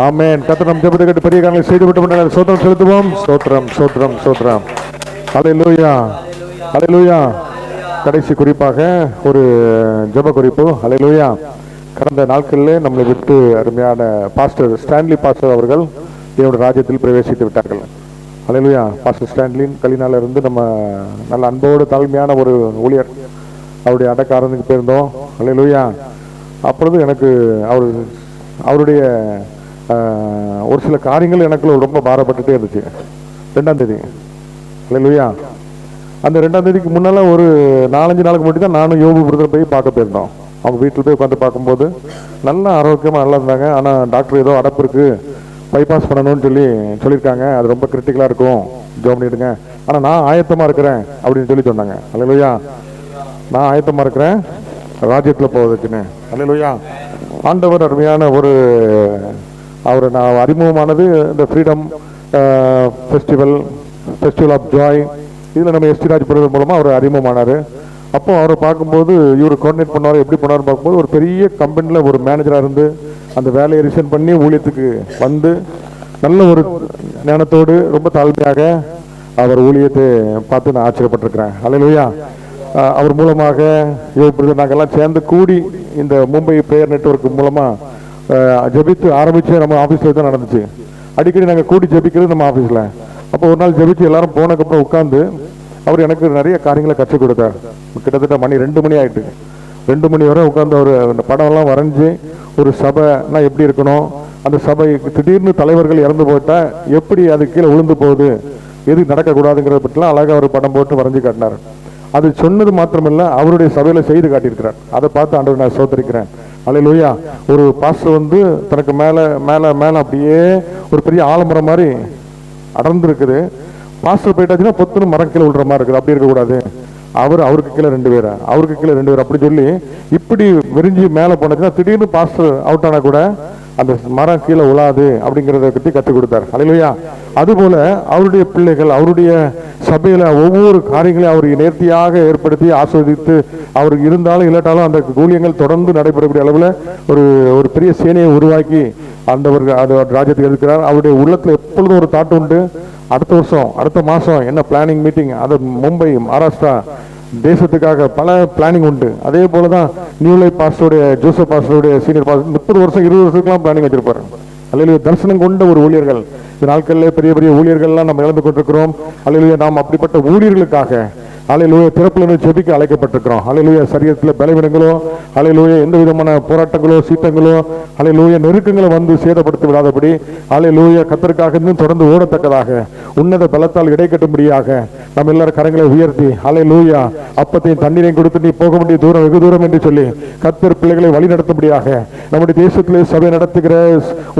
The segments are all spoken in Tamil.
ஆமேன். கத்த நம் ஜெபத்தை கேட்டு பெரிய காரணம் செய்து விட்டு சோத்திரம் செலுத்துவோம். சோத்திரம் சோத்திரம் சோத்திரம் அலை லூயா கடைசி குறிப்பாக ஒரு ஜெப குறிப்பு. லூயா கடந்த நாட்களில் நம்மளை விட்டு அருமையான பாஸ்டர் ஸ்டான்லி பாஸ்டர் அவர்கள் தேவனுடைய ராஜ்யத்தில் பிரவேசித்து விட்டார்கள். அலையிலுயா பாஸ்டர் ஸ்டான்லின் கலினால இருந்து நம்ம நல்ல அன்போடு தாழ்மையான ஒரு ஊழியர் அவருடைய அடக்காரனுக்கு போயிருந்தோம். அலையிலுயா அப்பொழுது எனக்கு அவர் அவருடைய ஒரு சில காரியங்கள் எனக்குள்ள ரொம்ப பாரப்பட்டுட்டே இருந்துச்சு. ரெண்டாம் தேதி. இல்லையா அந்த ரெண்டாம் தேதிக்கு முன்னால ஒரு நாலஞ்சு நாளுக்கு முன்னாடி தான் நானும் யோபு பிரதர் போய் பார்க்க போயிருந்தோம். அவங்க வீட்டில் போய் உட்காந்து பார்க்கும்போது நல்லா ஆரோக்கியமாக நல்லா இருந்தாங்க. ஆனால் டாக்டர் ஏதோ அடப்பு இருக்கு. பைபாஸ் பண்ணணும்னு சொல்லி சொல்லியிருக்காங்க. அது ரொம்ப கிரிட்டிக்கலாக இருக்கும். ஜோ பண்ணிடுங்க ஆனால் நான் ஆயத்தமாக இருக்கிறேன் அப்படின்னு சொல்லி சொன்னாங்க. அல்லையா நான் ஆயத்தமாக இருக்கிறேன். ராஜ்யத்தில் போவதுக்குன்னு அல்லையா ஆண்டவர் அருமையான ஒரு அவர் நான் அறிமுகமானது இந்த freedom festival festival of joy இதில் நம்ம எஸ்டி ராஜ் பிரதர் மூலமாக அவர் அறிமுகமானார். அப்போ அவரை பார்க்கும்போது இவர் கோஆர்டினேட் பண்ணுவார் எப்படி பண்ணுவார்னு பார்க்கும்போது ஒரு பெரிய கம்பெனியில் ஒரு மேனேஜராக இருந்து அந்த வேலையை ரிசைன் பண்ணி ஊழியத்துக்கு வந்து நல்ல ஒரு ஞானத்தோடு ரொம்ப தாழ்மையாக அவர் ஊழியத்தை பார்த்து நான் ஆச்சரியப்பட்டிருக்கிறேன். அலையிலையா அவர் மூலமாக இவர் நாங்கள்லாம் சேர்ந்து கூடி இந்த மும்பை பிரேயர் நெட்வொர்க் மூலமாக ஜெபித்து ஆரம்பித்து நம்ம ஆஃபீஸில் தான் நடந்துச்சு. அடிக்கடி நாங்கள் கூடி ஜெபிக்கிறது நம்ம ஆஃபீஸில் அப்போ ஒரு நாள் ஜபிச்சு எல்லாரும் போனதுக்கப்புறம் உட்காந்து அவர் எனக்கு நிறைய காரியங்களை கற்றுக் கொடுத்தார். கிட்டத்தட்ட மணி ரெண்டு மணி ஆயிட்டு. ரெண்டு மணி வரை உட்காந்து அவர் அந்த படம்லாம் வரைஞ்சி ஒரு சபைனா எப்படி இருக்கணும்? அந்த சபை திடீர்னு தலைவர்கள் இறந்து போட்டால் எப்படி அது கீழே விழுந்து போகுது? எது நடக்கக்கூடாதுங்கிறத பற்றிலாம் அழகாக ஒரு படம் போட்டு வரைஞ்சி காட்டினார். அது சொன்னது மாத்திரமில்லை அவருடைய சபையில் செய்து காட்டியிருக்கிறார். அதை பார்த்து ஆண்டவர் நான் சோத்தரிக்கிறேன் அல்லேலூயா ஒரு பாஸ்டர் வந்து தனக்கு மேலே மேலே மேலே அப்படியே ஒரு பெரிய ஆலமரம் மாதிரி அடர்ந்து இருக்குது பாஸ்டர் போயிட்டாச்சுன்னா பொத்துன்னு மரம் கீழே விடுற மாதிரி இருக்குது. அப்படி இருக்கக்கூடாது. அவர் அவருக்கு கீழே ரெண்டு பேர்? அவருக்கு கீழே ரெண்டு பேர்? அப்படி சொல்லி இப்படி விரிஞ்சு மேலே போனச்சுன்னா திடீர்னு பாஸ்டர் அவுட் ஆனால் கூட அந்த மரம் கீழே உழாது அப்படிங்கிறத பற்றி கற்றுக் கொடுத்தார். லோயா அதுபோல அவருடைய பிள்ளைகள் அவருடைய சபையில ஒவ்வொரு காரியங்களையும் அவர் நேர்த்தியாக ஏற்படுத்தி ஆஸ்வதித்து அவர் இருந்தாலும் இல்லாட்டாலும் அந்த ஊழியங்கள் தொடர்ந்து நடைபெறக்கூடிய அளவில் ஒரு ஒரு பெரிய சேனையை உருவாக்கி அந்தவர் அது ராஜ்யத்துக்கு இருக்கிறார் அவருடைய உள்ளத்துல எப்பொழுதும் ஒரு தாட்டு உண்டு. அடுத்த வருஷம் அடுத்த மாசம் என்ன பிளானிங் மீட்டிங் அது மும்பை மகாராஷ்டிரா தேசத்துக்காக பல பிளானிங் உண்டு. அதே போல தான் நியூலை பாஸ்டருடைய ஜோசப் பாஸ்டருடைய சீனியர் பாஸ்டர் முப்பது வருஷம் இருபது வருஷத்துக்குலாம் பிளானிங் வச்சிருப்பாரு. அல்லது தரிசனம் கொண்ட ஒரு ஊழியர்கள். இந்த நாட்களில் பெரிய பெரிய ஊழியர்கள்லாம் நம்ம இழந்து கொண்டிருக்கிறோம். அலையிலுயா நாம் அப்படிப்பட்ட ஊழியர்களுக்காக அலையிலுய திறப்புல செபிக்க அழைக்கப்பட்டிருக்கிறோம். அலையிலுய சரீரத்தில் பலவீனங்களோ அலையிலுய எந்த விதமான போராட்டங்களோ சீட்டங்களோ அலையிலுய நெருக்கங்களை வந்து சேதப்படுத்தி விடாதபடி அலையிலுய கத்தருக்காக இன்னும் தொடர்ந்து ஓடத்தக்கதாக உன்னத பலத்தால் இடைக்கட்டும்படியாக நம்ம எல்லாரும் கரங்களை உயர்த்தி அலையிலூயா அப்பத்தையும் தண்ணீரையும் கொடுத்து நீ போக வேண்டிய தூரம் வெகு தூரம் என்று சொல்லி கத்தர் பிள்ளைகளை வழி நடத்தும்படியாக நம்முடைய தேசத்திலே சபை நடத்துகிற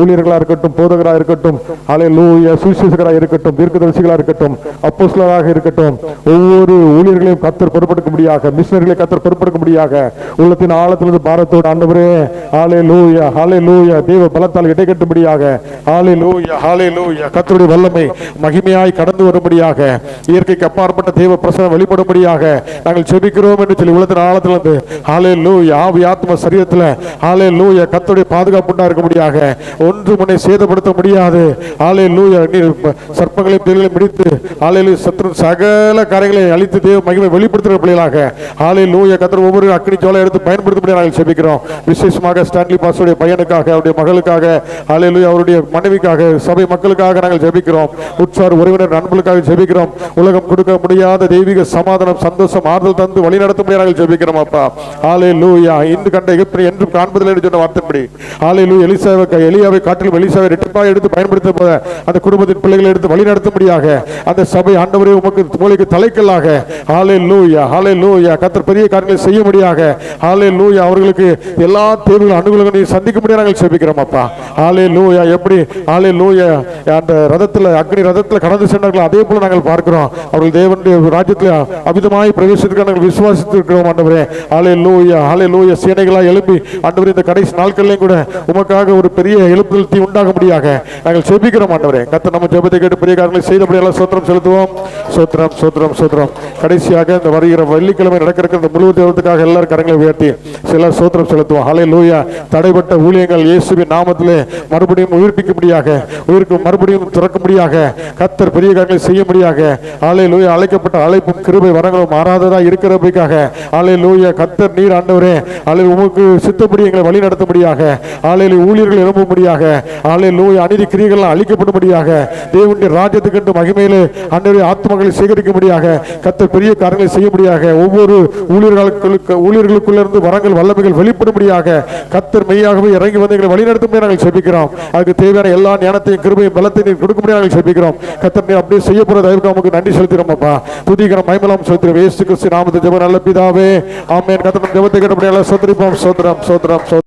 ஊழியர்களா இருக்கட்டும் போதகராக இருக்கட்டும் அலையிலூய சுவிசேஷகராக இருக்கட்டும் தீர்க்கதரிசிகளாக இருக்கட்டும் அப்போஸ்லராக இருக்கட்டும் ஒவ்வொரு ஊழியர்களையும் கத்தர் பொறுப்படுக்கும்படியாக மிஷினர்களை கத்தர் பொறுப்படுக்கும்படியாக உள்ளத்தின் ஆழத்திலிருந்து பாரத்தோடு ஆண்டவரே ஹாலே லூயா ஹாலே லூயா தெய்வ பலத்தால் இடை கட்டும்படியாக ஹாலே லூயா ஹாலே லூயா கத்தருடைய வல்லமை மகிமையாய் கடந்து வரும்படியாக இயற்கைக்கு அப்பாற்பட்ட தெய்வ பிரசனம் வெளிப்படும்படியாக நாங்கள் செபிக்கிறோம் என்று சொல்லி உள்ளத்தின் ஆழத்திலிருந்து ஆலே லூய் ஆவி ஆத்ம சரீரத்தில் ஆலே லூய கத்தருடைய பாதுகாப்புண்டா இருக்கும்படியாக ஒன்று முனை சேதப்படுத்த முடியாது. ஆலே லூய நீர் சர்ப்பங்களையும் தேள்களையும் பிடித்து ஹாலே சத்ரு சகல காரியங்களை அழித்து தேவ மகிமை வெளிப்படுத்துகிற பிள்ளைகளாக ஆலை லூய கத்தர் ஒவ்வொரு அக்னி ஜோலை எடுத்து பயன்படுத்த நாங்கள் செபிக்கிறோம். விசேஷமாக ஸ்டான்லி பாஸுடைய பையனுக்காக அவருடைய மகளுக்காக ஹாலே லூய் அவருடைய மனைவிக்காக சபை மக்களுக்காக நாங்கள் ஜெபிக்கிறோம் உற்சார் உறவினர் நண்பர்களுக்காக ஜெபிக்கிறோம் உலகம் கொடுக்க முடியாத தெய்வீக சமாதானம் சந்தோஷம் ஆறுதல் தந்து வழி நடத்த நாங்கள் ஜெபிக்கிறோம் அப்பா. ஆலே லூயா இன்று கண்ட எகிப்தினை என்றும் காண்பதில் என்று சொன்ன வார்த்தைப்படி ஆலே லூ எலிசாவை எலியாவை காட்டிலும் எலிசாவை ரெட்டிப்பாக எடுத்து பயன்படுத்த போத அந்த குடும்பத்தின் பிள்ளைகளை எடுத்து வழி நடத்தும்படியாக அந்த சபை ஆண்டவரே உமக்கு மூலிக்கு தலைக்கல்லாக. ஆலே லூயா ஹாலே லூயா கத்தர் பெரிய காரியங்களை முடியாத ஹாலே லூயா அவர்களுக்கு எல்லா தேவைகளும் அனுகூலங்களையும் சந்திக்கும்படியாக நாங்கள் செபிக்கிறோம் அப்பா. ஆலே லூயா எப்படி? ஆலே லூயா அந்த ரதத்தில் அக்னி ரதத்தில் கடந்து சென்றார்கள் அதே போல நாங்கள் பார்க்கிறோம். அவர் அவர்கள் தேவனுடைய ராஜ்யத்தில் அமிதமாய் பிரவேசித்திருக்க நாங்கள் விசுவாசித்திருக்கிறோம் ஆண்டவரே. ஆலே லூயா ஆலே லூயா சேனைகளாக எழுப்பி ஆண்டவர் இந்த கடைசி நாட்கள்லையும் கூட உமக்காக ஒரு பெரிய எழுப்புதல் தீ உண்டாகும்படியாக நாங்கள் செபிக்கிறோம் ஆண்டவரே. கத்த நம்ம ஜெபத்தை கேட்டு பெரிய செய்தபடி செய்தபடியெல்லாம் சோத்திரம் செலுத்துவோம். சோத்திரம் சோத்திரம் சோத்திரம் கடைசியாக இந்த வருகிற வெள்ளிக்கிழமை நடக்கிற இந்த முழு தேவத்துக்காக எல்லாரும் கரங்களை உயர்த்தி சில சோத்திரம் செலுத்துவோம். ஆலே லூயா தடைப்பட்ட ஊழியங்கள் இயேசுவின் நாமத்திலே மறுபடியும் உயிர்ப்பிக்கும்படியாக உயிருக்கு மறுபடியும் திறக்கும்படியாக கத்தர் பெரிய காரியங்களை செய்யும்படியாக ஆலே லூயா அழைக்கப்பட்ட அழைப்பும் கிருபை வரங்களும் மாறாததாக இருக்கிறபடிக்காக. ஆலை லூயா கத்தர் நீர் ஆண்டவரே. ஆலே உமக்கு சித்தப்படி எங்களை வழி நடத்தும்படியாக. ஆலையில் ஊழியர்கள் எழும்பும்படியாக. ஆலை லூயா அநீதி கிரியைகள் அழிக்கப்படும்படியாக. தேவனுடைய ராஜ்யத்துக்கு மகிமையிலே ஆண்டவரே ஆத்மகளை சேகரிக்கும்படியாக கத்தர் பெரிய காரியங்களை செய்யும்படியாக ஒவ்வொரு ஊழியர்களுக்கு ஊழியர்களுக்குள்ளிருந்து வரங்கள் வல்லமைகள் வெளிப்படும்படியாக கத்தர் மெய்யாகவே இறங்கி வந்து எங்களை வழிநடத்தும்படி நாங்கள் செபிக்கிறோம். அதுக்கு தேவையான எல்லா ஞானத்தையும் கிருபையும் பலத்தையும் கொடுக்கும்படி நாங்கள் செபிக்கிறோம். கத்தர் நீர் அப்படியே செய்ய போற தயவுக்கு நமக்கு நன்றி செலுத்துகிறோம் அப்பா துதிக்கிறோம் மைமலம் செலுத்துகிறோம் ஏசு கிறிஸ்து நாமத்தை ஜெப நல்ல பிதாவே. ஆமேன். கத்தனம் ஜெபத்தை கேட்டபடியால சோதரிப்போம் சோதரம் சோதரம் சோதரம்